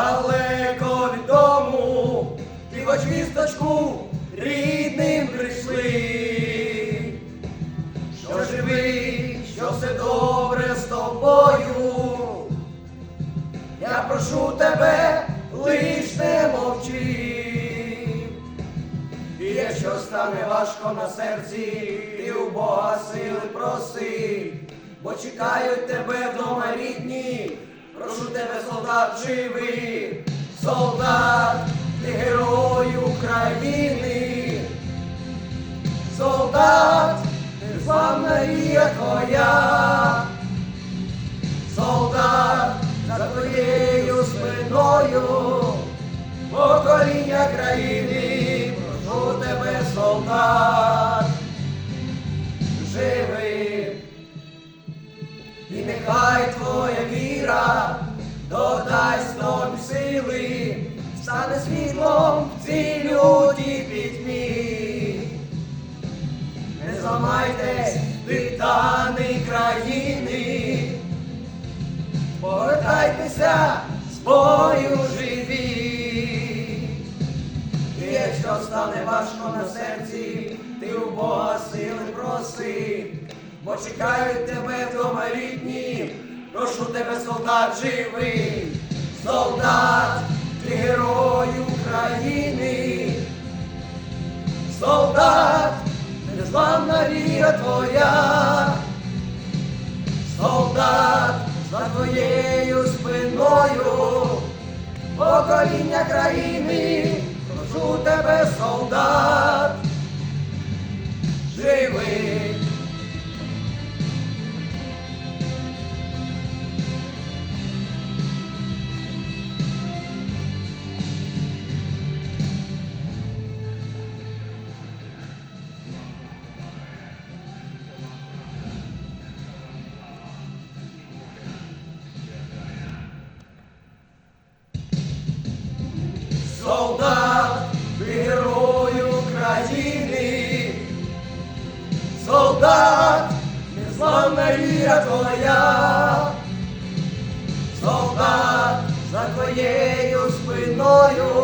далеко від дому, ти хоч вісточку рідним прийшли, що живий, що все добре з тобою. Я прошу тебе, лиш не мовчи. І якщо стане важко на серці, ти у Бога сили проси, бо чекають тебе вдома рідні, прошу тебе, солдат, живи, солдат, ти герой України, солдат, незламна вія твоя, солдат, за твоєю спиною, покоління країни, прошу тебе, солдат, живи, і нехай твоя віра додасть тобі сили, стане світлом в цій лютій пітьмі. Не зламайтесь, титани країни, повертайтеся з бою живі. І якщо стане важко на серці, ти у Бога сили проси, бо чекають тебе вдома прошу тебе, солдат, живий, солдат, ти герой України, солдат, незламна віра твоя, солдат, за твоєю спиною, покоління країни, Солдат, ти герой України, солдат, незламна віра твоя, солдат, за твоєю спиною,